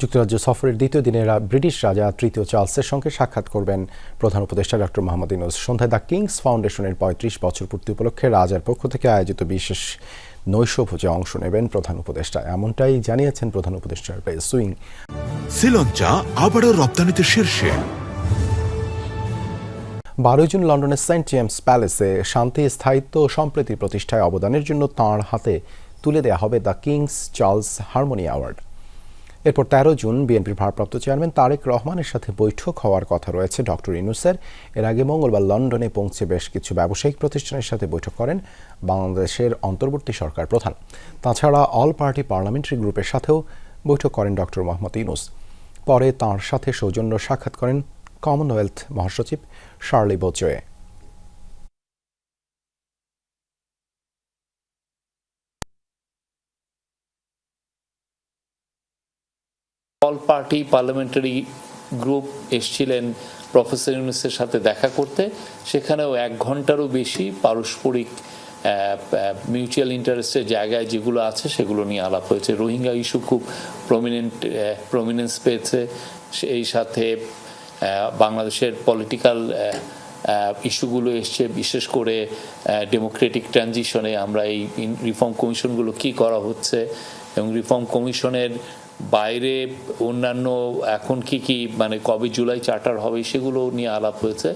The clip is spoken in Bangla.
যুক্তরাজ্য সফরের দ্বিতীয় দিনে ব্রিটিশ রাজা তৃতীয় চার্লসের সঙ্গে সাক্ষাৎ করবেন প্রধান উপদেষ্টা ডক্টর মোহাম্মদ ইউনুস। সন্ধ্যায় দ্য কিংস ফাউন্ডেশনের পঁয়ত্রিশ বছর পূর্তি উপলক্ষে রাজার পক্ষ থেকে আয়োজিত বিশেষ নৈশভোজে অংশ নেবেন প্রধান উপদেষ্টা। এমনটাই জানিয়েছেন প্রধান উপদেষ্টার সুইং। শ্রীলঙ্কা আবারও রপ্তানিতে শীর্ষে। বারোই জুন লন্ডনের সেন্ট জেমস প্যালেসে শান্তি স্থায়িত্ব ও সম্প্রীতি প্রতিষ্ঠায় অবদানের জন্য তাঁর হাতে তুলে দেওয়া হবে the King's Charles harmony award. এরপর তেরো জুন বিএনপির ভারপ্রাপ্ত চেয়ারম্যান তারেক রহমানের সাথে বৈঠক হওয়ার কথা রয়েছে ডক্টর ইনুসের এর আগে মঙ্গলবার লন্ডনে পৌঁছে বেশ কিছু ব্যবসায়িক প্রতিষ্ঠানের সাথে বৈঠক করেন বাংলাদেশের অন্তর্বর্তী সরকার প্রধান। তাছাড়া অল পার্টি পার্লামেন্টারি গ্রুপের সাথেও বৈঠক করেন ডক্টর মোহাম্মদ ইনুস পরে তাঁর সাথে সৌজন্য সাক্ষাৎ করেন কমনওয়েলথ মহাসচিব Shirley Botchwey all party parliamentary group এসছিলেন প্রফেসর ইউনুসের সাথে দেখা করতে। সেখানেও এক ঘন্টারও বেশি পারস্পরিক মিউচুয়াল ইন্টারেস্টের জায়গায় যেগুলো আছে সেগুলো নিয়ে আলাপ হয়েছে। রোহিঙ্গা ইস্যু খুব প্রমিনেন্ট প্রমিনেন্স পেয়েছে। এই সাথে বাংলাদেশের পলিটিক্যাল ইস্যুগুলো এসছে। বিশেষ করে ডেমোক্রেটিক ট্রানজিশনে আমরা এই রিফর্ম কমিশনগুলো কি করা হচ্ছে এবং রিফর্ম কমিশনের বাইরে অন্যান্য এখন কি কি মানে কবে জুলাই চার্টার হবে সেগুলো নিয়ে আলাপ হয়েছে।